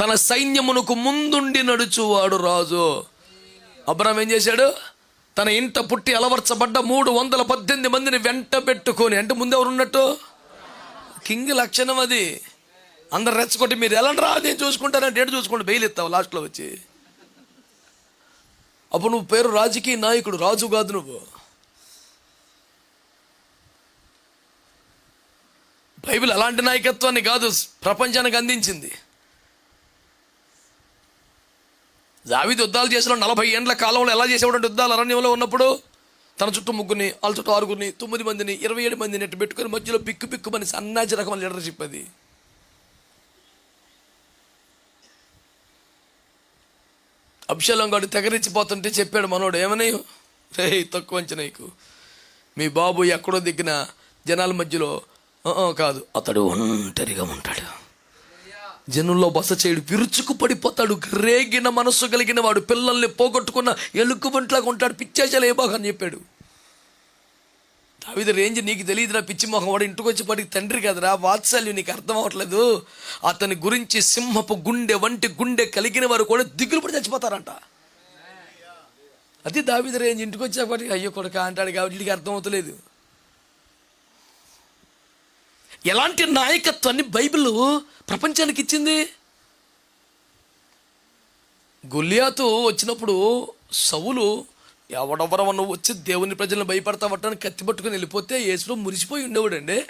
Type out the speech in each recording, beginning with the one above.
తన సైన్యమునకు ముందుండి నడుచువాడు రాజు. అబ్రహం ఏం చేశాడు? తన ఇంట పుట్టి అలవర్చబడ్డ మూడు వందల పద్దెనిమిది మందిని వెంట పెట్టుకొని అంటే ముందు ఎవరు ఉన్నట్టు? కింగ్ లక్షణం అది. అందరు రెచ్చగొట్టి మీరు ఎలా రా నేను చూసుకుంటానంటే ఏడు చూసుకుంటే బెయిల్ ఇస్తావు లాస్ట్లో వచ్చి. అప్పుడు నువ్వు పేరు రాజకీయ నాయకుడు రాజు కాదు నువ్వు. బైబిల్ అలాంటి నాయకత్వాన్ని కాదు ప్రపంచానికి అందించింది. దావిది యుద్ధాలు చేసిన నలభై ఏండ్ల కాలంలో ఎలా చేసేవాడు యుద్ధాలు అరణ్యంలో ఉన్నప్పుడు తన చుట్టూ ముగ్గురిని వాళ్ళ చుట్టూ ఆరుగురిని తొమ్మిది మందిని ఇరవై ఏడు మందిని ఎట్టు పెట్టుకొని మధ్యలో పిక్కు పిక్కు అని సన్నాజి రకం లీడర్షిప్ అది. అభిషేలం గారు తెగరించిపోతుంటే చెప్పాడు మనోడు ఏమని? రే తక్కువ నీకు. మీ బాబు ఎక్కడో దిగిన జనాల మధ్యలో కాదు అతడు ఒంటరిగా ఉంటాడు. జనుల్లో బస చేయడు విరుచుకు పడిపోతాడు. రేగిన మనస్సు కలిగిన వాడు పిల్లల్ని పోగొట్టుకున్న ఎలుగుబంట్లాగా ఉంటాడు పిచ్చేచలు ఏ బాగా అని చెప్పాడు. దావిద రేంజ్ నీకు తెలియదురా పిచ్చి మొహం. వాడు ఇంటికి వచ్చి పడికి తండ్రి కదరా. వాత్సల్యం నీకు అర్థం అవ్వట్లేదు. అతని గురించి సింహపు గుండె వంటి గుండె కలిగిన వారు కూడా దిగులు పడి చచ్చిపోతారంట. అది దావిద రేంజ్ ఇంటికి వచ్చేప్పటికి అయ్యో కొడుక అంటాడు కాబట్టి వీడికి అర్థం అవుతలేదు. ఎలాంటి నాయకత్వాన్ని బైబిల్ ప్రపంచానికి ఇచ్చింది? గొల్లియాతు వచ్చినప్పుడు సవులు ఎవడెవరవ నువ్వు వచ్చి దేవుని ప్రజలను భయపడతావట్టని కత్తి పట్టుకుని వెళ్ళిపోతే యేసులో మురిసిపోయి ఉండేవాడండి.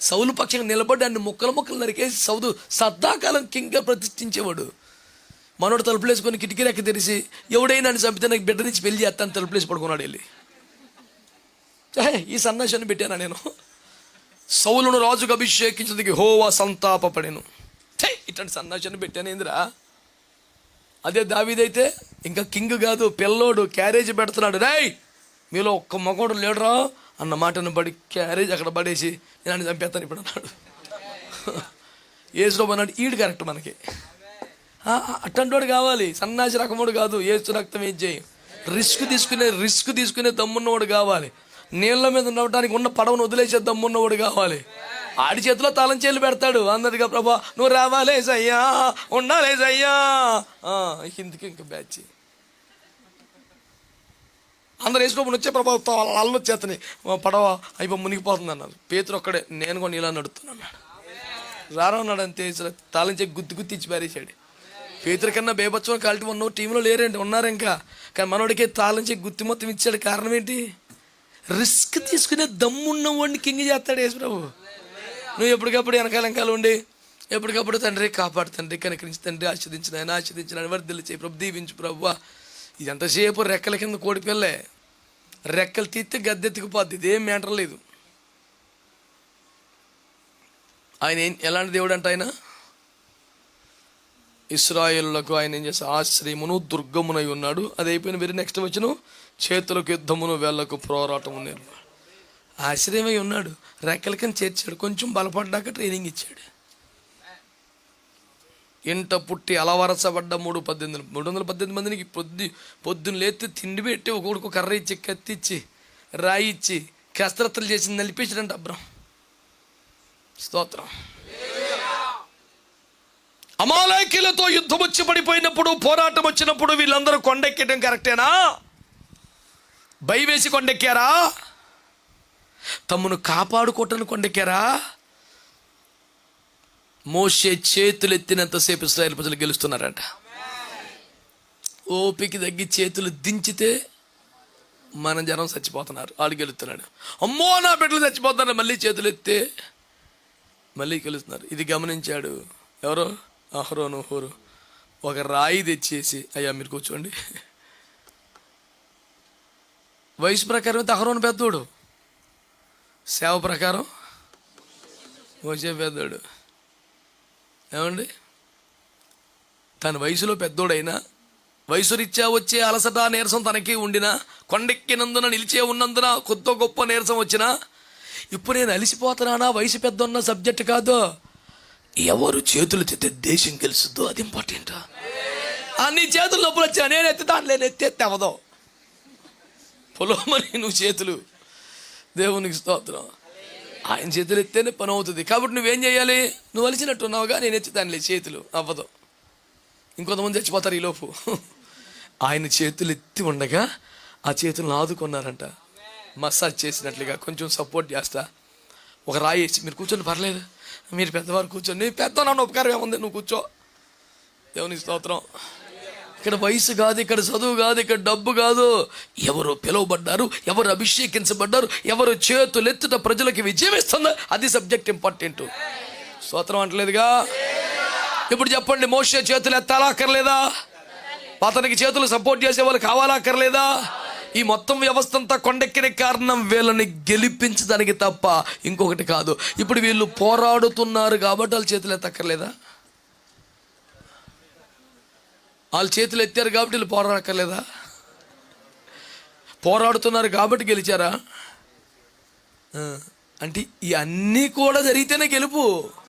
సౌలు పక్షంగా నిలబడి అన్ని ముక్కలు ముక్కలు నరికేసి సౌదు సద్దాకాలం కింగ్గా ప్రతిష్ఠించేవాడు. మనోడు తలుపులేసుకొని కిటికీ రెక్క తెరిచి ఎవడైనా అని చంపితే నాకు బిడ్డ నుంచి పెళ్ళి చేస్తాను తలుపులేసి పడుకున్నాడు వెళ్ళి. ఈ సన్నాశాన్ని పెట్టానా నేను? సౌలును రాజుకు అభిషేకించడానికి హోవా సంతాపపడెను. ఛే, ఇట్లాంటి సన్నాసాన్ని పెట్టాను ఏందిరా? అదే దావీదైతే ఇంకా కింగ్ కాదు పిల్లోడు క్యారేజ్ పెడుతున్నాడు. రేయ్ మీలో ఒక్క మగోడు లేడురా అన్న మాటను పడి క్యారేజ్ అక్కడ పడేసి నేను ఆయన చంపేస్తాను ఇప్పుడు అన్నాడు. ఏసులో అన్నాడు ఈడు కరెక్ట్ మనకి. అట్టంటోడు కావాలి సన్నాసి రకముడు కాదు ఏసు రక్తం ఏం చేయి? రిస్క్ తీసుకునే రిస్క్ తీసుకునే దమ్మున్నవాడు కావాలి. నీళ్ళ మీద ఉండటానికి ఉన్న పడవను వదిలేసే దమ్మున్నవాడు కావాలి. ఆడి చేతిలో తాళం చేలు పెడతాడు. అందరిగా ప్రభా నువ్వు రావాలే సయ్యా ఉండాలే సయ్యా. ఇందుకు ఇంకా బ్యాచ్. అందరు వేసుకోమని వచ్చే ప్రభావం అల్లు వచ్చేతని పడవ అయిపో మునిగిపోతుంది అన్నారు. పేతురు ఒక్కడే నేను కూడా నీళ్ళని నడుతున్నాను రారా ఉన్నాడు అంతే తాళం చెక్కి గుద్దు గుత్తి ఇచ్చి పారేసాడు పేతురు కన్నా బేబత్వం క్వాలిటీ ఉన్న టీంలో లేరండి ఉన్నారు ఇంకా కానీ మనోడికి తాళం గుత్తి మొత్తం ఇచ్చాడు. కారణం ఏంటి? రిస్క్ తీసుకునే దమ్మున్న వాడిని కింగ్ చేస్తాడు యేసు ప్రభు నువ్వు ఎప్పటికప్పుడు వెనకాల వెనకాల ఉండి ఎప్పటికప్పుడు తండ్రి కాపాడు తండ్రి కనికరించి తండ్రి ఆస్వాదించిన ఆయన ఆస్వాదించిన ఆయన వర్ధలు చేయి ప్రభు దీవించు ప్రభు. ఇదంతసేపు ఎంతసేపు రెక్కల కింద కోడిపిల్లే రెక్కలు తీస్తే గద్దెత్తుకుపోద్ది ఇదేం మ్యాటర్ లేదు. ఆయన ఏం ఎలాంటి దేవుడు అంట ఆయన? ఇస్రాయేళ్ళకు ఆయన ఏం చేసే ఆశ్రయమును దుర్గమునై ఉన్నాడు. అది అయిపోయిన వేరే నెక్స్ట్ వచ్చిన చేతులకు యుద్ధమును వేళ్ళకు పోరాటము ఆశ్రయమై ఉన్నాడు. రెక్కల కింద చేర్చాడు. కొంచెం బలపడ్డాక ట్రైనింగ్ ఇచ్చాడు. ఇంట పుట్టి అలవరసబడ్డ మూడు పద్దెనిమిది మూడు వందల పద్దెనిమిది మందికి పొద్దు పొద్దున్న లేతే తిండి పెట్టి ఒకడికి కర్ర ఇచ్చి కత్తిచ్చి రాయి ఇచ్చి కసరత్తులు చేసి నలిపేసాడంట అబ్రం స్తోత్రం. అమాలయకులతో యుద్ధం వచ్చి పడిపోయినప్పుడు పోరాటం వచ్చినప్పుడు వీళ్ళందరూ కొండెక్కడం కరెక్టేనా? భయవేసి కొండెక్కారా? తమను కాపాడుకోవటం కొండెక్కారా? మోసే చేతులు ఎత్తినంతసేపు ఇస్రాయల్ ప్రజలు గెలుస్తున్నారంట. ఓపికి తగ్గి చేతులు దించితే మన జనం చచ్చిపోతున్నారు. వాళ్ళు గెలుస్తున్నాడు అమ్మో నా బిడ్డలు చచ్చిపోతున్నారు. మళ్ళీ చేతులు ఎత్తే మళ్ళీ గెలుస్తున్నారు. ఇది గమనించాడు ఎవరో? అహరోను హోరు ఒక రాయి తెచ్చేసి అయ్యా మీరు కూర్చోండి. వయసు ప్రకారం అయితే అహరోను పెద్దోడు. సేవ ప్రకారం మోసే పెద్దోడు. ఏమండి? తన వయసులో పెద్దోడైనా వయసు రీత్యా వచ్చే అలసట నీరసం తనకి ఉండినా కొండెక్కినందున నిలిచే ఉన్నందున కొత్త గొప్ప నీరసం వచ్చినా ఇప్పుడు నేను అలిసిపోతున్నానా? వయసు పెద్ద ఉన్న సబ్జెక్ట్ కాదు. ఎవరు చేతులు తెత్తే దేశం గెలుస్తుందో అది ఇంపార్టెంట్ నీ చేతులు నొప్పులు వచ్చా? నేను ఎత్తుతాను నేను ఎత్తేస్తే అవదో? పొలమని నువ్వు చేతులు. దేవునికి స్తోత్రం. ఆయన చేతులు ఎత్తేనే పని అవుతుంది. కాబట్టి నువ్వేం చేయాలి? నువ్వు అలిచినట్టు ఉన్నావుగా నేను ఎత్తుతానులే చేతులు అవ్వదు. ఇంకొంతమంది చచ్చిపోతారు ఈలోపు ఆయన చేతులు ఎత్తి ఉండగా ఆ చేతులను ఆదుకున్నారంట. మసాజ్ చేసినట్లుగా కొంచెం సపోర్ట్ చేస్తా. ఒక రాయి వేసి మీరు కూర్చొని పర్లేదు. మీరు పెద్దవారు కూర్చొని నీ పెద్ద నన్ను ఉపకారం ఏముంది? నువ్వు కూర్చో. దేవుని స్తోత్రం. ఇక్కడ వయసు కాదు ఇక్కడ చదువు కాదు ఇక్కడ డబ్బు కాదు. ఎవరు పిలువబడ్డారు? ఎవరు అభిషేకించబడ్డారు? ఎవరు చేతులు ఎత్తుట ప్రజలకు విజయం ఇస్తుందో అది సబ్జెక్ట్ ఇంపార్టెంట్ స్తోత్రం అంటలేదుగా? ఇప్పుడు చెప్పండి మోసే చేతులు ఎత్తాలా అక్కర్లేదా? అతనికి చేతులు సపోర్ట్ చేసే వాళ్ళు కావాలా అక్కర్లేదా? ఈ మొత్తం వ్యవస్థ అంతా కొండెక్కిన కారణం వీళ్ళని గెలిపించడానికి తప్ప ఇంకొకటి కాదు. ఇప్పుడు వీళ్ళు పోరాడుతున్నారు కాబట్టి వాళ్ళ చేతులు ఎత్తక్కర్లేదా? వాళ్ళు చేతులు ఎత్తారు కాబట్టి వీళ్ళు పోరాడక్కర్లేదా? పోరాడుతున్నారు కాబట్టి గెలిచారా? అంటే ఇవన్నీ కూడా జరిగితేనే గెలుపు.